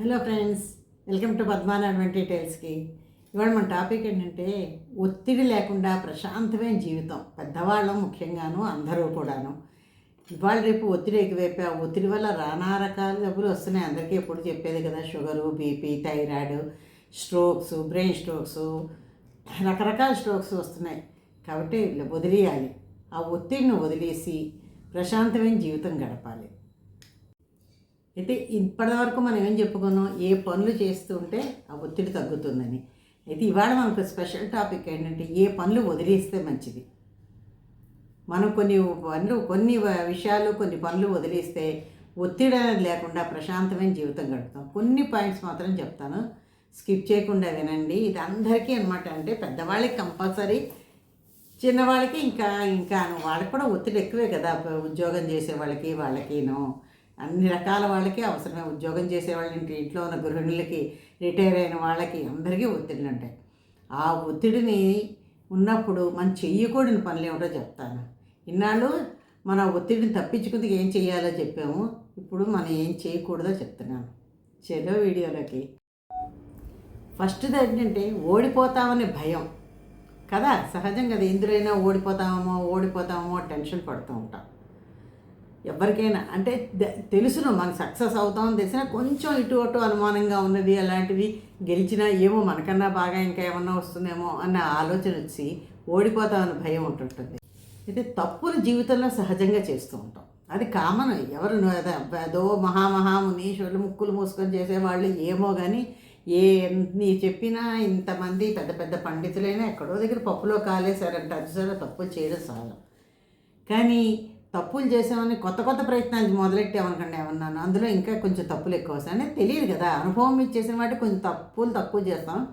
Hello friends welcome to Padmanath డీటెయిల్స్కి ఇవాళ మన topic ఏంటంటే ఒత్తిడి లేకుండా ప్రశాంతమైన జీవితం. పెద్దవాళ్ళం ముఖ్యంగాను అందరూ కూడాను. ఇవాళ రేపు ఒత్తిడి ఎక్కువైపు ఆ ఒత్తిడి వల్ల రానా రకాల జబ్బులు వస్తున్నాయి. అందరికీ ఎప్పుడు చెప్పేది కదా sugar BP thyroid strokes brain strokes రకరకాల స్ట్రోక్స్ వస్తున్నాయి. కాబట్టి వదిలేయాలి. ఆ ఒత్తిడిని వదిలేసి ప్రశాంతమైన జీవితం గడపాలి. అయితే ఇప్పటివరకు మనం ఏం చెప్పుకున్నాం? ఏ పనులు చేస్తుంటే ఆ ఒత్తిడి తగ్గుతుందని. అయితే ఇవాళ మనకు స్పెషల్ టాపిక్ ఏంటంటే ఏ పనులు వదిలేస్తే మంచిది? మనం కొన్ని పనులు కొన్ని విషయాలు కొన్ని పనులు వదిలేస్తే ఒత్తిడి అనేది లేకుండా ప్రశాంతమైన జీవితం గడుపుతాం. కొన్ని పాయింట్స్ మాత్రం చెప్తాను. స్కిప్ చేయకుండా వినండి. ఇది అందరికీ అనమాట అంటే పెద్దవాళ్ళకి కంపల్సరీ. చిన్నవాళ్ళకి ఇంకా ఇంకా వాళ్ళకి కూడా ఒత్తిడి ఎక్కువే కదా. ఉద్యోగం చేసే వాళ్ళకి వాళ్ళకిను. అన్ని రకాల వాళ్ళకి అవసరమే. ఉద్యోగం చేసే వాళ్ళంటే ఇంటి ఇంట్లో ఉన్న గృహిణులకి రిటైర్ అయిన వాళ్ళకి అందరికీ ఒత్తిడిలు ఉంటాయి. ఆ ఒత్తిడిని ఉన్నప్పుడు మనం చెయ్యకూడని పనులు ఏమిటో చెప్తాను. ఇన్నాళ్ళు మన ఒత్తిడిని తప్పించుకుంటే ఏం చేయాలో చెప్పాము. ఇప్పుడు మనం ఏం చేయకూడదో చెప్తున్నాను. చెలో వీడియోలోకి. ఫస్ట్ది ఏంటంటే ఓడిపోతామనే భయం. కదా? సహజం కదా అయినా ఓడిపోతామో ఓడిపోతామో టెన్షన్ పడుతూ ఉంటాం. ఎవరికైనా అంటే తెలుసును మనం సక్సెస్ అవుతామని తెలిసినా కొంచెం ఇటు అటు అనుమానంగా ఉన్నది అలాంటివి గెలిచినా ఏమో మనకన్నా బాగా ఇంకా ఏమన్నా వస్తుందేమో అన్న ఆలోచన వచ్చి ఓడిపోతామని భయం ఉంటుంటుంది. అయితే తప్పులు జీవితంలో సహజంగా చేస్తూ ఉంటాం. అది కామన్ ఎవరు ఏదో మహామహా మునీశ్వరులు ముక్కులు మూసుకొని చేసేవాళ్ళు ఏమో కానీ ఏ నీ చెప్పినా ఇంతమంది పెద్ద పెద్ద పండితులైనా ఎక్కడో దగ్గర పప్పులో కాలేసారంటే అది సరే తప్పులు చేయడం చాలా కానీ తప్పులు చేసామని కొత్త కొత్త ప్రయత్నాలు మొదలెట్టామనుకోండి ఏమన్నాను. అందులో ఇంకా కొంచెం తప్పులు ఎక్కువ వస్తాయి. అనేది తెలియదు కదా అనుభవం మీద చేసిన వాటి కొంచెం తప్పులు తక్కువ చేస్తాం.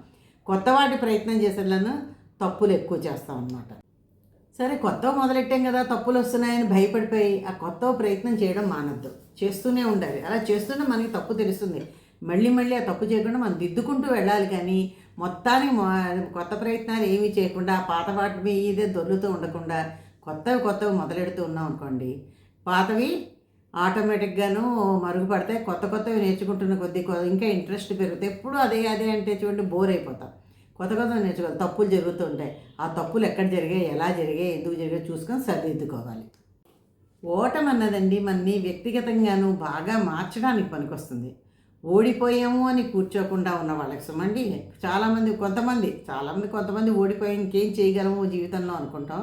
కొత్త వాటి ప్రయత్నం చేసేలను తప్పులు ఎక్కువ చేస్తాం అన్నమాట. సరే కొత్త మొదలెట్టాం కదా తప్పులు వస్తున్నాయని భయపడిపోయి ఆ కొత్త ప్రయత్నం చేయడం మానద్దు. చేస్తూనే ఉండాలి. అలా చేస్తూనే మనకి తప్పు తెలుస్తుంది. మళ్ళీ మళ్ళీ ఆ తప్పు చేయకుండా మనం దిద్దుకుంటూ వెళ్ళాలి కానీ మొత్తానికి కొత్త ప్రయత్నాలు ఏమీ చేయకుండా పాత వాటి మీదే దొర్లుతూ ఉండకుండా కొత్తవి కొత్తవి మొదలెడుతూ ఉన్నాం అనుకోండి. పాతవి ఆటోమేటిక్గాను మరుగుపడతాయి. కొత్త కొత్తవి నేర్చుకుంటున్న కొద్దీ ఇంకా ఇంట్రెస్ట్ పెరుగుతాయి. ఎప్పుడు అదే అదే అంటే చూడండి బోర్ అయిపోతాం. కొత్త కొత్త నేర్చుకోవాలి. తప్పులు జరుగుతుంటాయి ఆ తప్పులు ఎక్కడ జరిగాయి ఎలా జరిగాయి ఎందుకు జరిగాయి చూసుకొని సరిదిద్దుకోవాలి. ఓటం అన్నదండి మనని వ్యక్తిగతంగాను బాగా మార్చడానికి పనికొస్తుంది. ఓడిపోయాము అని కూర్చోకుండా ఉన్న వాళ్ళకి సుమండి చాలామంది కొంతమంది చాలామంది కొంతమంది ఓడిపోయి ఇంకేం చేయగలము జీవితంలో అనుకుంటాం.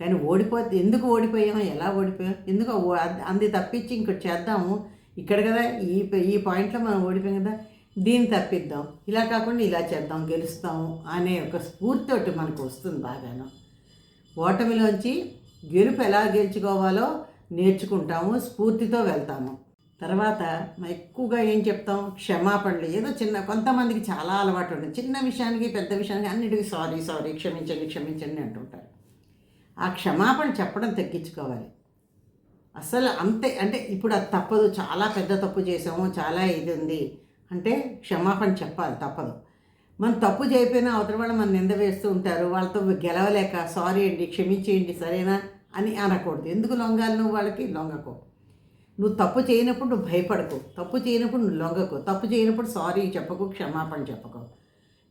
కానీ ఓడిపోతే ఎందుకు ఓడిపోయాం? ఎలా ఓడిపోయాం? ఎందుకు ఓ- అంది తప్పించి ఇంకోటి చేద్దాము. ఇక్కడ కదా ఈ ఈ పాయింట్లో మనం ఓడిపోయాం కదా. దీన్ని తప్పిద్దాం. ఇలా కాకుండా ఇలా చేద్దాం గెలుస్తాము అనే ఒక స్ఫూర్తితోటి మనకు వస్తుంది బాగాను. ఓటమిలోంచి గెలుపు ఎలా గెలుచుకోవాలో నేర్చుకుంటాము స్ఫూర్తితో వెళ్తాము. తర్వాత ఎక్కువగా ఏం చెప్తాం? క్షమాపణలు. ఏదో చిన్న కొంతమందికి చాలా అలవాటు ఉంటుంది. చిన్న విషయానికి పెద్ద విషయానికి అన్నిటికీ సారీ సారీ క్షమించండి క్షమించండి అంటుంటారు. ఆ క్షమాపణ చెప్పడం తగ్గించుకోవాలి. అసలు అంతే అంటే ఇప్పుడు అది తప్పదు చాలా పెద్ద తప్పు చేసాము చాలా ఇది ఉంది అంటే క్షమాపణ చెప్పాలి తప్పదు. మనం తప్పు చేయకపోయినా అవతల వాళ్ళు మన నింద వేస్తూ ఉంటారు వాళ్ళతో గెలవలేక సారీ అండి క్షమించేయండి సరేనా అని అనకూడదు. ఎందుకు లొంగాలి నువ్వు వాళ్ళకి? లొంగకు. నువ్వు తప్పు చేయనప్పుడు నువ్వు భయపడకు. తప్పు చేయనప్పుడు నువ్వు లొంగకు. తప్పు చేయనప్పుడు సారీ చెప్పకు క్షమాపణ చెప్పకు.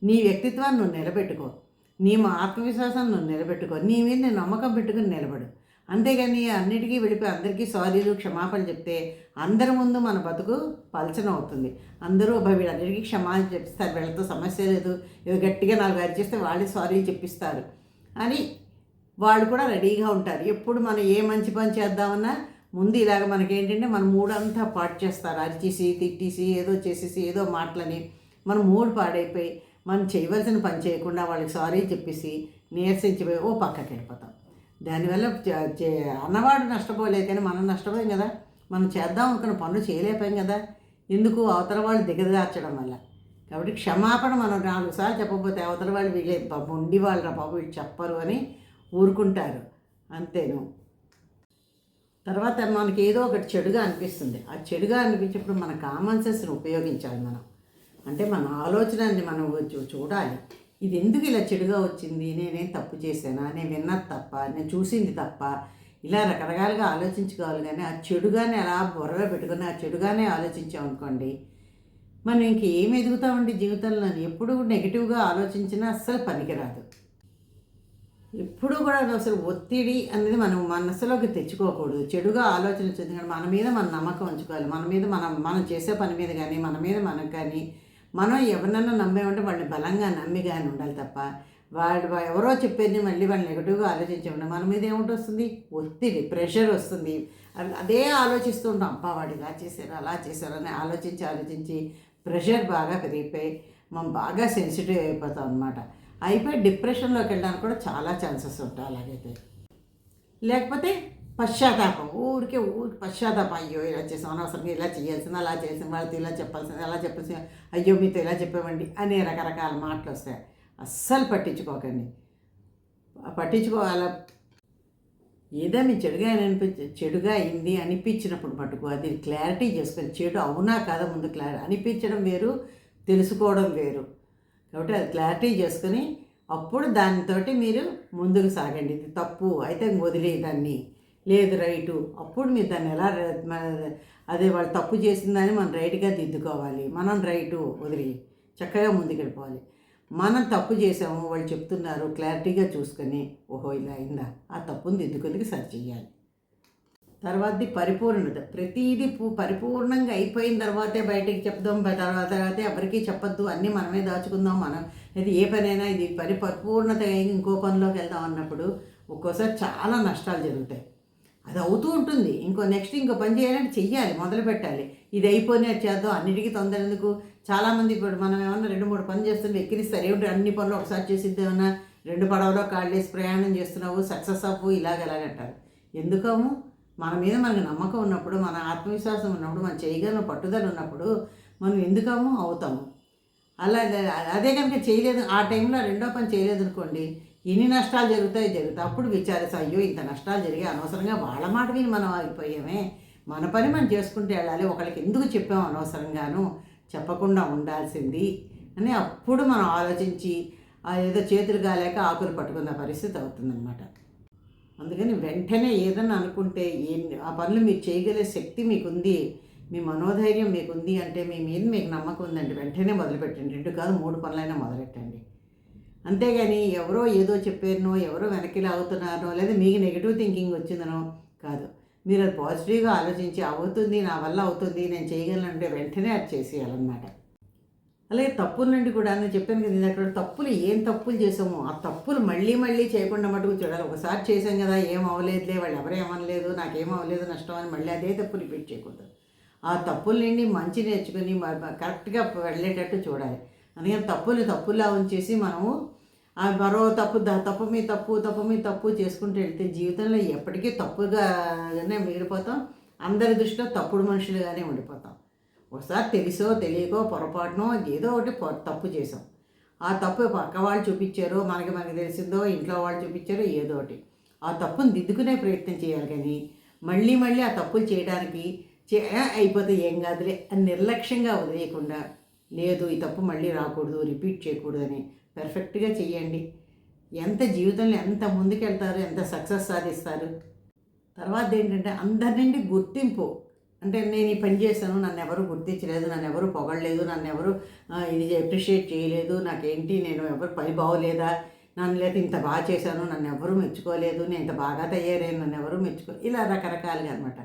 నీ వ్యక్తిత్వాన్ని నువ్వు నిలబెట్టుకో. నీ ఆత్మవిశ్వాసం ఆత్మవిశ్వాసాన్ని నువ్వు నిలబెట్టుకో. నీ మీద నేను నమ్మకం పెట్టుకుని నిలబడు. అంతేగాని అన్నిటికీ వెళ్ళిపోయి అందరికీ సారీలు క్షమాపణ చెప్తే అందరి ముందు మన బతుకు పలచన అవుతుంది. అందరూ వీళ్ళు వీళ్ళందరికీ క్షమాపణ చెప్పిస్తారు వీళ్ళతో సమస్య లేదు. ఏదో గట్టిగా నాలుగు అరిచేస్తే వాళ్ళే సారీలు చెప్పిస్తారు. అని వాళ్ళు కూడా రెడీగా ఉంటారు. ఎప్పుడు మనం ఏ మంచి పని చేద్దామన్నా ముందు ఇలాగ మనకేంటంటే మన మూడంతా పాటు చేస్తారు. అరిచేసి తిట్టేసి ఏదో చేసేసి ఏదో మాటలని. మన మూడు పాడైపోయి మనం చేయవలసిన పని చేయకుండా వాళ్ళకి సారీ చెప్పేసి నీరసించిపోయి ఓ పక్కకి వెళ్ళిపోతాం. దానివల్ల చే- అన్నవాడు నష్టపోలే కానీ మనం నష్టపోయాం కదా. మనం చేద్దాం అనుకున్న పనులు చేయలేకపోయాం కదా. ఎందుకు? అవతల వాళ్ళు దిగదార్చడం వల్ల. కాబట్టి క్షమాపణ మనం నాలుగు సార్లు చెప్పకపోతే అవతల వాళ్ళు వీళ్ళే బాబు ఉండి వాళ్ళు రా బాబు వీళ్ళు చెప్పరు అని ఊరుకుంటారు. అంతేను. తర్వాత మనకి ఏదో ఒకటి చెడుగా అనిపిస్తుంది. ఆ చెడుగా అనిపించినప్పుడు మన కామన్ సెన్స్ని ఉపయోగించాలి మనం. అంటే మన ఆలోచనని మనం చూడాలి. ఇది ఎందుకు ఇలా చెడుగా వచ్చింది? నేనేం తప్పు చేశానా? నేను విన్నది తప్ప నేను చూసింది తప్ప ఇలా రకరకాలుగా ఆలోచించుకోవాలి కానీ ఆ చెడుగానే అలా బుర్రలో పెట్టుకుని ఆ చెడుగానే ఆలోచించామనుకోండి మనం ఇంకేం ఎదుగుతామండి జీవితంలో? ఎప్పుడు నెగిటివ్గా ఆలోచించినా అస్సలు పనికిరాదు. ఎప్పుడు కూడా అసలు ఒత్తిడి అనేది మనం మనసులోకి తెచ్చుకోకూడదు. చెడుగా ఆలోచన కానీ మన మీద మన నమ్మకం ఉంచుకోవాలి. మన మీద మనం మనం చేసే పని మీద కానీ మన మీద మనకు కానీ మనం ఎవరినన్నా నమ్మేమంటే వాళ్ళని బలంగా నమ్మి కానీ ఉండాలి తప్ప వాడు ఎవరో చెప్పేది మళ్ళీ వాళ్ళు నెగిటివ్గా ఆలోచించకుండా మన మీద ఏమిటి వస్తుంది? ఒత్తిడి ప్రెషర్ వస్తుంది. అదే ఆలోచిస్తూ ఉంటాం. అబ్బా వాడు ఇలా చేశారు అలా చేశారు అని ఆలోచించి ఆలోచించి ప్రెషర్ బాగా పెరిగిపోయి మనం బాగా సెన్సిటివ్ అయిపోతాం అనమాట అయిపోయి డిప్రెషన్లోకి వెళ్ళడానికి కూడా చాలా ఛాన్సెస్ ఉంటాయి అలాగైతే. లేకపోతే పశ్చాత్తాపం. ఊరికే ఊరికి పశ్చాత్తాపం. అయ్యో ఇలా చేసాం అనవసరంగా ఇలా చేయాల్సింది అలా చేసింది వాళ్ళతో ఇలా చెప్పాల్సింది అలా చెప్పాల్సింది. అయ్యో మీతో ఇలా చెప్పేవండి అనే రకరకాల మాటలు వస్తాయి. అస్సలు పట్టించుకోకండి. పట్టించుకోవాల ఏదో మీ చెడుగా అనిపించి చెడుగా అయింది అనిపించినప్పుడు మటుకు అది క్లారిటీ చేసుకొని చెడు అవునా కాదా ముందు క్లారిటీ అనిపించడం వేరు తెలుసుకోవడం వేరు. కాబట్టి అది క్లారిటీ చేసుకొని అప్పుడు దానితోటి మీరు ముందుకు సాగండి. ఇది తప్పు. అయితే వదిలే దాన్ని. లేదు రైటు. అప్పుడు మీరు దాన్ని ఎలా అదే వాళ్ళు తప్పు చేసిందని మనం రైట్గా దిద్దుకోవాలి. మనం రైటు వదిలి. చక్కగా ముందుకెళ్ళిపోవాలి. మనం తప్పు చేసాము వాళ్ళు చెప్తున్నారు క్లారిటీగా చూసుకొని ఓహో ఇలా అయిందా? ఆ తప్పుని దిద్దుకొని సరి చేయాలి తర్వాతది పరిపూర్ణత. ప్రతిదీ పరిపూర్ణంగా అయిపోయిన తర్వాతే బయటికి చెప్దాం తర్వాత తర్వాత తర్వాతే ఎవరికీ చెప్పొద్దు. అన్నీ మనమే దాచుకుందాం మనం ఇది ఏ పనైనా ఇది పరి పరిపూర్ణత ఇంకో పనిలోకి వెళ్దాం అన్నప్పుడు ఒక్కోసారి చాలా నష్టాలు జరుగుతాయి. అది అవుతూ ఉంటుంది. ఇంకో నెక్స్ట్ ఇంకో పని చేయాలంటే చెయ్యాలి మొదలు పెట్టాలి. ఇది అయిపోయినా చేద్దాం అన్నిటికీ తొందర ఎందుకు? చాలామంది ఇప్పుడు మనం ఏమన్నా రెండు మూడు పనులు చేస్తుంటే ఎక్కిరిస్తారు ఏమిటి అన్ని పనులు ఒకసారి చేసిద్ది ఏమన్నా? రెండు పడవలో కాళ్ళేసి ప్రయాణం చేస్తున్నావు సక్సెస్ అవ్వు ఇలాగ ఎలాగంటారు. ఎందుకము మన మీద మనకు నమ్మకం ఉన్నప్పుడు మన ఆత్మవిశ్వాసం ఉన్నప్పుడు మనం చేయగలం పట్టుదల ఉన్నప్పుడు మనం ఎందుకము అవుతాము. అలా అదే కనుక చేయలేదు ఆ టైంలో రెండో పని చేయలేదు అనుకోండి ఎన్ని నష్టాలు జరుగుతాయి జరుగుతాయి అప్పుడు అయ్యో ఇంత నష్టాలు జరిగాయి అనవసరంగా వాళ్ళ మాట విని మనం అయిపోయామే. మన పని మనం చేసుకుంటూ వెళ్ళాలి. ఒకరికి ఎందుకు చెప్పాం అనవసరంగాను? చెప్పకుండా ఉండాల్సింది అని అప్పుడు మనం ఆలోచించి ఆ ఏదో చేతులు కాలేక ఆకులు పట్టుకున్న పరిస్థితి అవుతుందన్నమాట. అందుకని వెంటనే ఏదన్నా అనుకుంటే ఏం ఆ పనులు మీరు చేయగలిగే శక్తి మీకుంది మీ మనోధైర్యం మీకుంది అంటే మీ మీద మీకు నమ్మకం ఉందండి వెంటనే మొదలుపెట్టండి. రెండు కాదు మూడు పనులైనా మొదలెట్టండి. అంతేగాని ఎవరో ఏదో చెప్పారనో ఎవరో వెనక్కి లాగుతున్నారనో లేదా మీకు నెగిటివ్ థింకింగ్ వచ్చిందనో కాదు. మీరు అది పాజిటివ్గా ఆలోచించి అవుతుంది నా వల్ల అవుతుంది నేను చేయగలనంటే వెంటనే అది చేసేయాలన్నమాట. అలాగే తప్పుల నుండి కూడా నేను చెప్పాను కదా అక్కడ తప్పులు ఏం తప్పులు చేసామో ఆ తప్పులు మళ్ళీ మళ్ళీ చేయకుండా మటుకు చూడాలి. ఒకసారి చేసాం కదా ఏం అవ్వలేదులే వాళ్ళు ఎవరేమనలేదు నాకేం అవ్వలేదు నష్టం అని మళ్ళీ అదే తప్పు రిపీట్ చేయకూడదు. ఆ తప్పుల నుండి మంచి నేర్చుకుని కరెక్ట్గా వెళ్ళేటట్టు చూడాలి. అందుకని తప్పులు తప్పులా ఉంచేసి మనము ఆ మరో తప్పు తప్పు మీ తప్పు తప్పు మీ తప్పు చేసుకుంటూ వెళ్తే జీవితంలో ఎప్పటికీ తప్పుగానే మిగిలిపోతాం. అందరి దృష్టిలో తప్పుడు మనుషులుగానే ఉండిపోతాం. ఒకసారి తెలిసో తెలియకో పొరపాటునో ఏదో ఒకటి తప్పు చేసాం ఆ తప్పు పక్క వాళ్ళు చూపించారో మనకి మనకి తెలిసిందో ఇంట్లో వాళ్ళు చూపించారో ఏదో ఒకటి. ఆ తప్పును దిద్దుకునే ప్రయత్నం చేయాలి కానీ మళ్ళీ మళ్ళీ ఆ తప్పులు చేయడానికి చే అయిపోతే ఏం కాదులే అని నిర్లక్ష్యంగా వదిలేయకుండా లేదు ఈ తప్పు మళ్ళీ రాకూడదు రిపీట్ చేయకూడదని. పర్ఫెక్ట్గా చెయ్యండి. ఎంత జీవితంలో ఎంత ముందుకెళ్తారు ఎంత సక్సెస్ సాధిస్తారు. తర్వాత ఏంటంటే అందరి నుండి గుర్తింపు. అంటే నేను ఈ పని చేశాను నన్ను ఎవరు గుర్తించలేదు నన్ను ఎవరు పొగడలేదు నన్ను ఎవరు ఇది అప్రిషియేట్ చేయలేదు నాకేంటి నేను ఎవరు పని బాగోలేదా నన్ను లేదా ఇంత బాగా చేశాను నన్ను ఎవరు మెచ్చుకోలేదు నేను ఇంత బాగా తయారయ్యాను నన్ను ఎవరు మెచ్చుకో ఇలా రకరకాలుగా అనమాట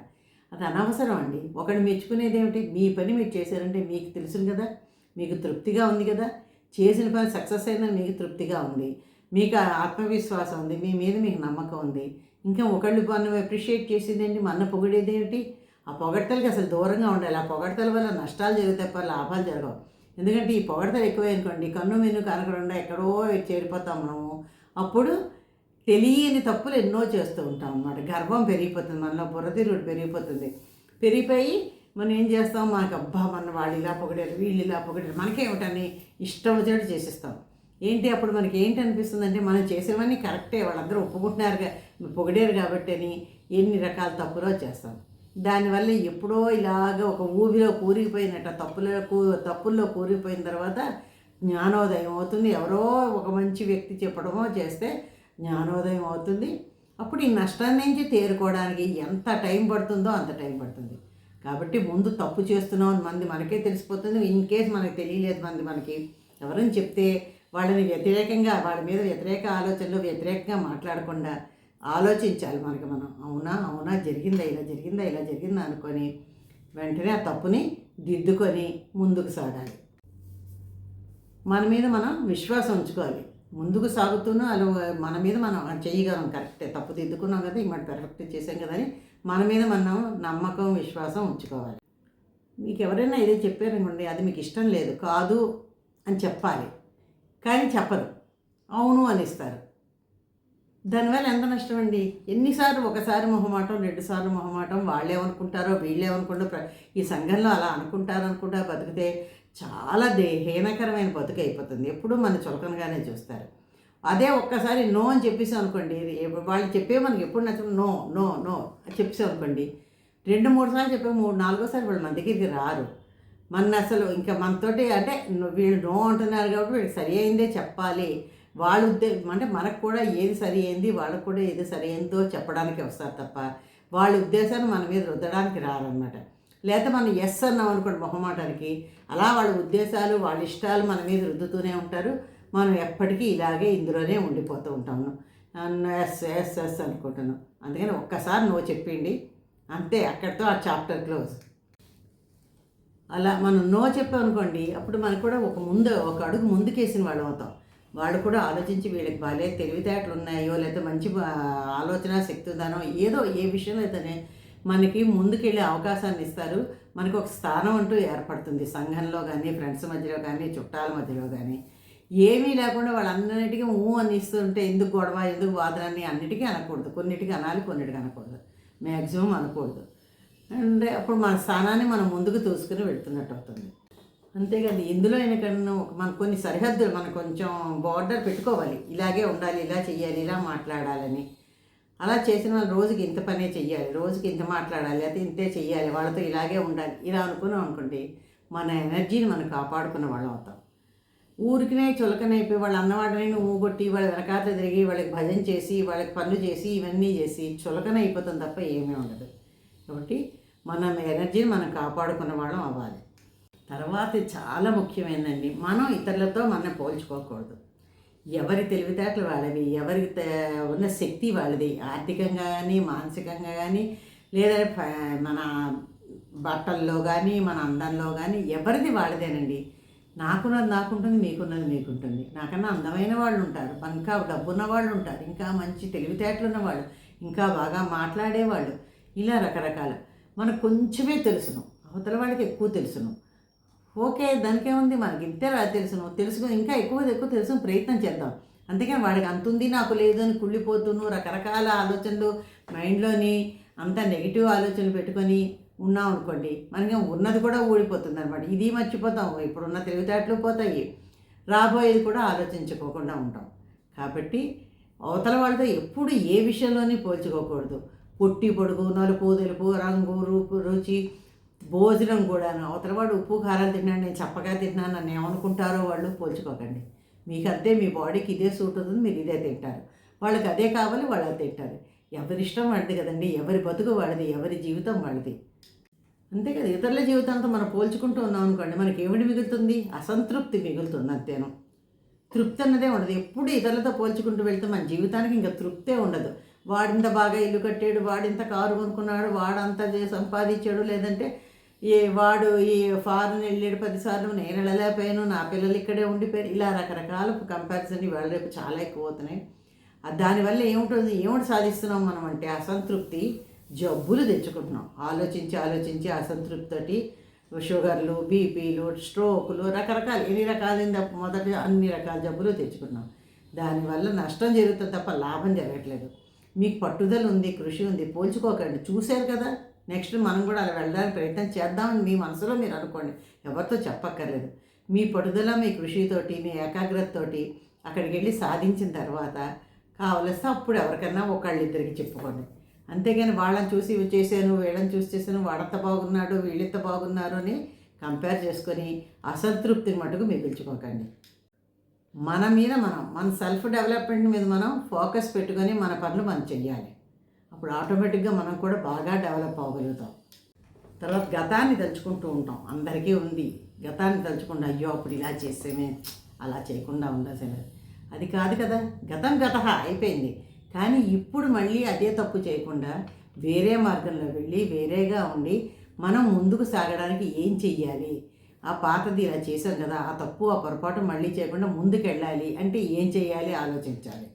అది అనవసరం అండి. ఒకడు మెచ్చుకునేది ఏమిటి మీ పని మీరు చేశారంటే మీకు తెలుసును కదా. మీకు తృప్తిగా ఉంది కదా? చేసిన పని సక్సెస్ అయిందని మీకు తృప్తిగా ఉంది. మీకు ఆ ఆత్మవిశ్వాసం ఉంది. మీ మీద మీకు నమ్మకం ఉంది. ఇంకా ఒకళ్ళు మనం అప్రిషియేట్ చేసేదేంటి? మన పొగిడేది ఆ పొగడతలకి అసలు దూరంగా ఉండాలి. ఆ పొగడ్తల వల్ల నష్టాలు జరిగితే తప్ప లాభాలు జరగవు. ఎందుకంటే ఈ పొగడతలు ఎక్కువైనుకోండి కన్ను మెన్ను కనకుండా ఎక్కడో చేరిపోతాం మనము. అప్పుడు తెలియని తప్పులు ఎన్నో చేస్తూ ఉంటాం అన్నమాట. గర్వం పెరిగిపోతుంది. మనలో బుర్రతిరుగుడు పెరిగిపోతుంది. పెరిగిపోయి మనం ఏం చేస్తాం? మనకు అబ్బా మన వాళ్ళు ఇలా పొగిడారు వీళ్ళు ఇలా పొగిడారు. మనకేమిటని ఇష్టం వచ్చినట్టు చేసేస్తాం. ఏంటి? అప్పుడు మనకి ఏంటి అనిపిస్తుంది అంటే మనం చేసేవన్నీ కరెక్టే. వాళ్ళందరూ ఒప్పుకుంటున్నారుగా పొగిడారు కాబట్టి అని ఎన్ని రకాల తప్పులో చేస్తాం. దానివల్ల ఎప్పుడో ఇలాగ ఒక ఊబిలో కూరిగిపోయినట్ట తప్పులకు తప్పుల్లో కూరిగిపోయిన తర్వాత జ్ఞానోదయం అవుతుంది. ఎవరో ఒక మంచి వ్యక్తి చెప్పడమో చేస్తే జ్ఞానోదయం అవుతుంది. అప్పుడు ఈ నష్టాన్ని నుంచి తేరుకోవడానికి ఎంత టైం పడుతుందో అంత టైం పడుతుంది. కాబట్టి ముందు తప్పు చేస్తున్నాం అని మంది మనకే తెలిసిపోతుంది. ఇన్ కేస్ మనకి తెలియలేదు మంది మనకి ఎవరైనా చెప్తే వాళ్ళని వ్యతిరేకంగా వాళ్ళ మీద వ్యతిరేక ఆలోచనలు వ్యతిరేకంగా మాట్లాడకుండా ఆలోచించాలి మనకి మనం. అవునా అవునా జరిగిందా ఇలా జరిగిందా ఇలా జరిగిందా అనుకొని వెంటనే ఆ తప్పుని దిద్దుకొని ముందుకు సాగాలి. మన మీద మనం విశ్వాసం ఉంచుకోవాలి. ముందుకు సాగుతూనే అలా మన మీద మనం చేయగలం. కరెక్టే తప్పు దిద్దుకున్నాం కదా ఈ మనం పెర్ఫెక్ట్ చేసాం కదా అని మన మీద మనం నమ్మకం విశ్వాసం ఉంచుకోవాలి. మీకు ఎవరైనా ఏదో చెప్పారనుకోండి అది మీకు ఇష్టం లేదు కాదు అని చెప్పాలి. కానీ చెప్పరు. అవును అని ఇస్తారు దానివల్ల ఎంత నష్టం అండి? ఎన్నిసార్లు ఒకసారి మొహమాటం రెండుసార్లు మొహమాటం వాళ్ళేమనుకుంటారో వీళ్ళేమనుకుంటారో ప్ర- ఈ సంఘంలో అలా అనుకుంటారు అనుకుంటా బతికితే చాలా దేహీనకరమైన బతుకు అయిపోతుంది ఎప్పుడూ మన చులకనగానే చూస్తారు. అదే ఒక్కసారి నో అని చెప్పేసాం అనుకోండి. ఇది వాళ్ళు చెప్పే మనకి ఎప్పుడు నచ్చిన నో నో నో అని చెప్పేసాం అనుకోండి. రెండు మూడు సార్లు చెప్పే. మూడు నాలుగోసారి వాళ్ళు మన దగ్గరికి రారు. మన అసలు ఇంకా మనతోటి అంటే వీళ్ళు నో అంటున్నారు కాబట్టి వీళ్ళు సరి అయిందే చెప్పాలి. వాళ్ళ ఉద్దేశం అంటే మనకు కూడా ఏది సరి అయింది వాళ్ళకు కూడా ఏది సరి అయిందో చెప్పడానికి వస్తారు తప్ప వాళ్ళ ఉద్దేశాన్ని మన మీద రుద్దడానికి రారనమాట లేకపోతే మనం ఎస్ అన్నాం అనుకోండి మొహమాటానికి. అలా వాళ్ళ ఉద్దేశాలు వాళ్ళ ఇష్టాలు మన మీద రుద్దుతూనే ఉంటారు. మనం ఎప్పటికీ ఇలాగే ఇందులోనే ఉండిపోతూ ఉంటాము. ఎస్ ఎస్ ఎస్ అనుకుంటున్నాం అందుకని ఒక్కసారి నువ్వు చెప్పిండి అంతే అక్కడితో ఆ చాప్టర్ క్లోజ్. అలా మనం నో చెప్పామనుకోండి అప్పుడు మనకు కూడా ఒక ముందు ఒక అడుగు ముందుకేసిన వాళ్ళం అవుతాం. వాళ్ళు కూడా ఆలోచించి వీళ్ళకి బాగాలే తెలివితేటలు ఉన్నాయో లేకపోతే మంచి ఆలోచన శక్తి ఉందానో ఏదో ఏ విషయంలో అయితేనే మనకి ముందుకెళ్ళే అవకాశాన్ని ఇస్తారు. మనకు ఒక స్థానం అంటూ ఏర్పడుతుంది. సంఘంలో కానీ ఫ్రెండ్స్ మధ్యలో కానీ చుట్టాల మధ్యలో కానీ. ఏమీ లేకుండా వాళ్ళందరిటికీ ఊ అని ఇస్తుంటే ఎందుకు గొడవ ఎందుకు వాదన అని అన్నిటికీ అనకూడదు. కొన్నిటికి అనాలి కొన్నిటికి అనకూడదు. మ్యాక్సిమం అనకూడదు. అండ్ అప్పుడు మన స్థానాన్ని మనం ముందుకు తోసుకుని వెళ్తున్నట్టు అవుతుంది. అంతేకాదు ఇందులో అయినకన్నా ఒక మన కొన్ని సరిహద్దులు మనం కొంచెం బార్డర్ పెట్టుకోవాలి. ఇలాగే ఉండాలి ఇలా చెయ్యాలి ఇలా మాట్లాడాలని. అలా చేసిన వాళ్ళు రోజుకి ఇంత పనే చెయ్యాలి రోజుకి ఇంత మాట్లాడాలి అయితే ఇంతే చెయ్యాలి వాళ్ళతో ఇలాగే ఉండాలి. ఇలా అనుకున్నాం అనుకోండి మన ఎనర్జీని మనం కాపాడుకున్న వాళ్ళం అవుతాం. ఊరికినే చులకనైపోయి వాళ్ళ అన్నవాడిని ఊగొట్టి వాళ్ళ వెనకాత తిరిగి వాళ్ళకి భజన చేసి వాళ్ళకి పనులు చేసి ఇవన్నీ చేసి చులకన అయిపోతుంది తప్ప ఏమీ ఉండదు. కాబట్టి మన ఎనర్జీని మనం కాపాడుకున్న వాళ్ళం అవ్వాలి. తర్వాత చాలా ముఖ్యమైనదండి మనం ఇతరులతో మనం పోల్చుకోకూడదు. ఎవరి తెలివితేటలు వాళ్ళవి ఎవరికి ఉన్న శక్తి వాళ్ళది ఆర్థికంగా కానీ మానసికంగా కానీ లేదా మన బట్టల్లో కానీ మన అందంలో కానీ ఎవరిది వాళ్ళదేనండి. నాకున్నది నాకుంటుంది మీకున్నది మీకుంటుంది. నాకన్నా అందమైన వాళ్ళు ఉంటారు ఇంకా డబ్బున్న వాళ్ళు ఉంటారు ఇంకా మంచి తెలివితేటలు ఉన్నవాళ్ళు ఇంకా బాగా మాట్లాడేవాళ్ళు. ఇలా రకరకాల. మనకు కొంచెమే తెలుసును. అవతల వాళ్ళకి ఎక్కువ తెలుసును. ఓకే దానికేముంది? మనకి ఇంతే రా తెలుసును. తెలుసుకుని ఇంకా ఎక్కువ ఎక్కువ తెలుసుకుని ప్రయత్నం చేద్దాం. అందుకని వాడికి అంత ఉంది నాకు లేదు అని కుళ్ళిపోతూను రకరకాల ఆలోచనలు మైండ్లోని అంత నెగిటివ్ ఆలోచనలు పెట్టుకొని ఉన్నాం అనుకోండి మనకి ఉన్నది కూడా ఊడిపోతుంది అనమాట ఇది మర్చిపోతాం. ఇప్పుడున్న తెలివితేటలు పోతాయి. రాబోయేది కూడా ఆలోచించుకోకుండా ఉంటాం. కాబట్టి అవతల వాళ్ళతో ఎప్పుడు ఏ విషయంలోనే పోల్చుకోకూడదు. పొట్టి పొడుగు నలుపు తెలుపు రంగు రూపు రుచి భోజనం కూడాను. అవతల వాడు ఉప్పు కారాలు తిన్నాను నేను చప్పగా తిన్నాను నన్ను ఏమనుకుంటారో వాళ్ళు పోల్చుకోకండి. మీకు అంతే మీ బాడీకి ఇదే సూట్ అవుతుంది మీరు ఇదే తింటారు. వాళ్ళకి అదే కావాలి వాళ్ళు అది తింటారు. ఎవరి ఇష్టం వాళ్ళది కదండి. ఎవరి బతుకు వాళ్ళది ఎవరి జీవితం వాళ్ళది. అంతే కదా ఇతరుల జీవితంతో మనం పోల్చుకుంటూ ఉన్నాం అనుకోండి మనకి ఏమిటి మిగులుతుంది? అసంతృప్తి మిగులుతుంది అంతేను. తృప్తి అన్నదే ఉండదు. ఎప్పుడు ఇతరులతో పోల్చుకుంటూ వెళ్తే మన జీవితానికి ఇంకా తృప్తే ఉండదు. వాడింత బాగా ఇల్లు కట్టాడు వాడింత కారు కొనుక్కున్నాడు వాడంత సంపాదించాడు లేదంటే ఏ వాడు ఈ ఫారెన్ వెళ్ళాడు పదిసార్లు నేను వెళ్ళలేకపోయాను నా పిల్లలు ఇక్కడే ఉండిపోయారు. ఇలా రకరకాల కంపారిజన్ ఇవాళ రేపు చాలా ఎక్కువ అవుతున్నాయి. దానివల్ల ఏముంటుంది? ఏమిటి సాధిస్తున్నాం మనం అంటే అసంతృప్తి. జబ్బులు తెచ్చుకుంటున్నాం. ఆలోచించి ఆలోచించి అసంతృప్తితోటి షుగర్లు బీపీలు స్ట్రోకులు రకరకాలు ఎన్ని రకాలైన మొదటి అన్ని రకాల జబ్బులు తెచ్చుకున్నాం. దానివల్ల నష్టం జరుగుతుంది తప్ప లాభం జరగట్లేదు. మీకు పట్టుదల ఉంది కృషి ఉంది పోల్చుకోకండి. చూశారు కదా? నెక్స్ట్ మనం కూడా అలా వెళ్ళడానికి ప్రయత్నం చేద్దామని మీ మనసులో మీరు అనుకోండి. ఎవరితో చెప్పక్కర్లేదు. మీ పట్టుదల మీ కృషితోటి మీ ఏకాగ్రతతోటి అక్కడికి వెళ్ళి సాధించిన తర్వాత కావలిస్తే అప్పుడు ఎవరికైనా ఒకళ్ళిద్దరికి చెప్పుకోండి. అంతేగాని వాళ్ళని చూసి చేశాను వీళ్ళని చూసి చేశాను వాడంత బాగున్నాడు వీళ్ళంత బాగున్నారు అని కంపేర్ చేసుకొని అసంతృప్తిని మటుకు మిగిల్చుకోకండి మన మీద మనం మన సెల్ఫ్ డెవలప్మెంట్ మీద మనం ఫోకస్ పెట్టుకొని మన పనులు మనం చెయ్యాలి. అప్పుడు ఆటోమేటిక్గా మనం కూడా బాగా డెవలప్ అవ్వగలుగుతాం. తర్వాత గతాన్ని తలుచుకుంటూ ఉంటాం. అందరికీ ఉంది. గతాన్ని తలుచుకుంటూ అయ్యో అప్పుడు ఇలా చేసేమే అలా చేయకుండా ఉండాల్సిన అది కాదు కదా. గతం గత అయిపోయింది. కానీ ఇప్పుడు మళ్ళీ అదే తప్పు చేయకుండా వేరే మార్గంలో వెళ్ళి వేరేగా ఉండి మనం ముందుకు సాగడానికి ఏం చెయ్యాలి? ఆ పాతది ఇలా చేశాం కదా ఆ తప్పు ఆ పొరపాటు మళ్ళీ చేయకుండా ముందుకెళ్ళాలి అంటే ఏం చేయాలి ఆలోచించాలి.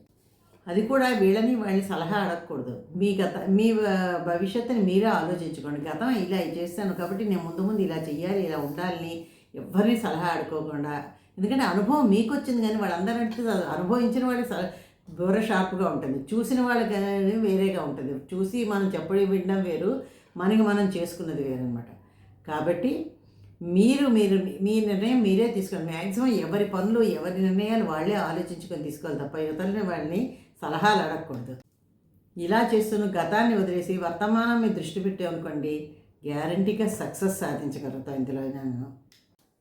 అది కూడా వీళ్ళని వాళ్ళని సలహా అడగకూడదు. మీ గత మీ భవిష్యత్తుని మీరే ఆలోచించుకోండి. గతం ఇలా చేస్తాను కాబట్టి నేను ముందు ముందు ఇలా చెయ్యాలి ఇలా ఉండాలని ఎవరిని సలహా అడుకోకుండా ఎందుకంటే అనుభవం మీకు వచ్చింది కానీ వాళ్ళందరూ అనుభవించిన వాళ్ళకి సలహా దూర షార్ప్గా ఉంటుంది. చూసిన వాళ్ళకి అనేది వేరేగా ఉంటుంది. చూసి మనం చెప్పడం వినడం వేరు మనకి మనం చేసుకున్నది వేరనమాట కాబట్టి మీరు మీరు మీ నిర్ణయం మీరే తీసుకోండి మ్యాక్సిమం ఎవరి పనులు ఎవరి నిర్ణయాలు వాళ్ళే ఆలోచించుకొని తీసుకోవాలి తప్ప యువతలని వాళ్ళని సలహాలు అడగకూడదు. ఇలా చేస్తున్న గతాన్ని వదిలేసి వర్తమానం మీద దృష్టి పెట్టామనుకోండి గ్యారంటీగా సక్సెస్ సాధించగలుగుతాం ఇందులో నేను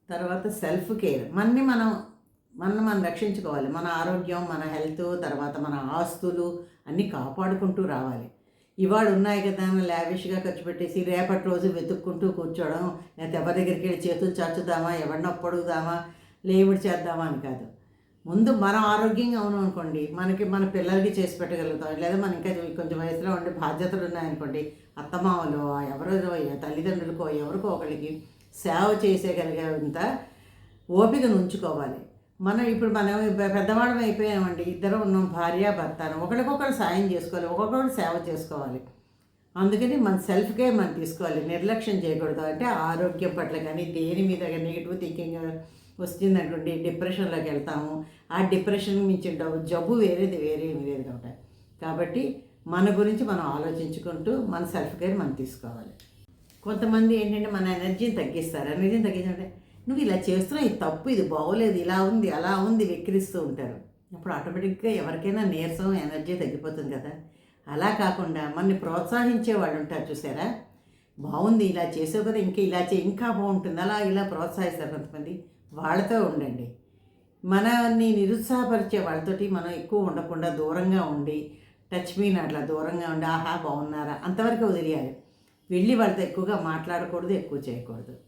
తర్వాత సెల్ఫ్ కేర్. మనని మనం మనం మనం రక్షించుకోవాలి. మన ఆరోగ్యం మన హెల్త్ తర్వాత మన ఆస్తులు అన్నీ కాపాడుకుంటూ రావాలి. ఇవాళ ఉన్నాయి కదా అని లావిష్గా ఖర్చు పెట్టేసి రేపటి రోజు వెతుక్కుంటూ కూర్చోవడం లేకపోతే ఎవరి దగ్గరికి వెళ్ళి చేతులు చాచుదామా ఎవరినో పొడుగుదామా లేవుడు చేద్దామా అని కాదు. ముందు మనం ఆరోగ్యంగా ఉన్నాం అనుకోండి. మనకి మన పిల్లలకి చేసి పెట్టగలుగుతాం. లేదా మన ఇంకా కొంచెం వయసులో ఉండే బాధ్యతలు ఉన్నాయనుకోండి. అత్తమామలో ఎవరో తల్లిదండ్రులకో ఎవరికో ఒకరికి సేవ చేసేగలిగేంత ఓపికను ఉంచుకోవాలి. మనం ఇప్పుడు మనం పెద్దవాళ్ళం అయిపోయామండి. ఇద్దరు ఉన్నాం భార్య భర్తను ఒకరికొకరు సాయం చేసుకోవాలి ఒక్కొక్కరు సేవ చేసుకోవాలి. అందుకని మన సెల్ఫ్ కేర్ మనం తీసుకోవాలి. నిర్లక్ష్యం చేయకూడదు. అంటే ఆరోగ్యం పట్ల కానీ దేని మీద నెగిటివ్ థింకింగ్ వచ్చిందనుకోండి డిప్రెషన్లోకి వెళ్తాము. ఆ డిప్రెషన్ మించి డబ్బు జబ్బు వేరేది వేరే ఏమి లేదు కాబట్టి కాబట్టి మన గురించి మనం ఆలోచించుకుంటూ మన సెల్ఫ్ కేర్ మనం తీసుకోవాలి. కొంతమంది ఏంటంటే మన ఎనర్జీని తగ్గిస్తారు. ఎనర్జీని తగ్గించంటే నువ్వు ఇలా చేస్తున్నావు ఇది తప్పు ఇది బాగోలేదు ఇలా ఉంది అలా ఉంది వెక్కిరిస్తూ ఉంటారు. అప్పుడు ఆటోమేటిక్గా ఎవరికైనా నీరసం ఎనర్జీ తగ్గిపోతుంది కదా. అలా కాకుండా మనని ప్రోత్సహించే వాళ్ళు ఉంటారు చూసారా? బాగుంది ఇలా చేసావు కదా ఇంకా ఇలా చే ఇంకా బాగుంటుంది అలా ఇలా ప్రోత్సహిస్తారు కొంతమంది. వాళ్ళతో ఉండండి. మనని నిరుత్సాహపరిచే వాళ్ళతోటి మనం ఎక్కువ ఉండకుండా దూరంగా ఉండి టచ్ మీన్ అట్లా దూరంగా ఉండి ఆహా బాగున్నారా? అంతవరకు వదిలేయాలి. వెళ్ళి వాళ్ళతో ఎక్కువగా మాట్లాడకూడదు ఎక్కువ చేయకూడదు.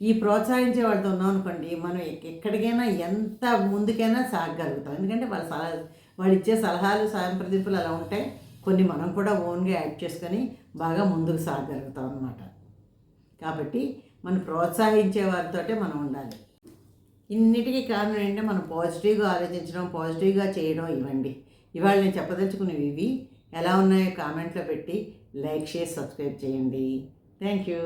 ఈ ప్రోత్సహించే వాళ్ళతో ఉన్నాం అనుకోండి మనం ఎక్కడికైనా ఎంత ముందుకైనా సాగగలుగుతాం. ఎందుకంటే వాళ్ళ సలహా వాళ్ళు ఇచ్చే సలహాలు సాంప్రదింపులు అలా ఉంటాయి. కొన్ని మనం కూడా ఓన్గా యాడ్ చేసుకొని బాగా ముందుకు సాగగలుగుతాం అన్నమాట. కాబట్టి మనం ప్రోత్సహించే వారితోటే మనం ఉండాలి. ఇన్నిటికీ కారణం ఏంటంటే మనం పాజిటివ్గా ఆలోచించడం పాజిటివ్గా చేయడం ఇవ్వండి ఇవాళ నేను చెప్పదలుచుకునేవి ఇవి. ఎలా ఉన్నాయో కామెంట్లో పెట్టి లైక్ చేసి సబ్స్క్రైబ్ చేయండి. Thank you.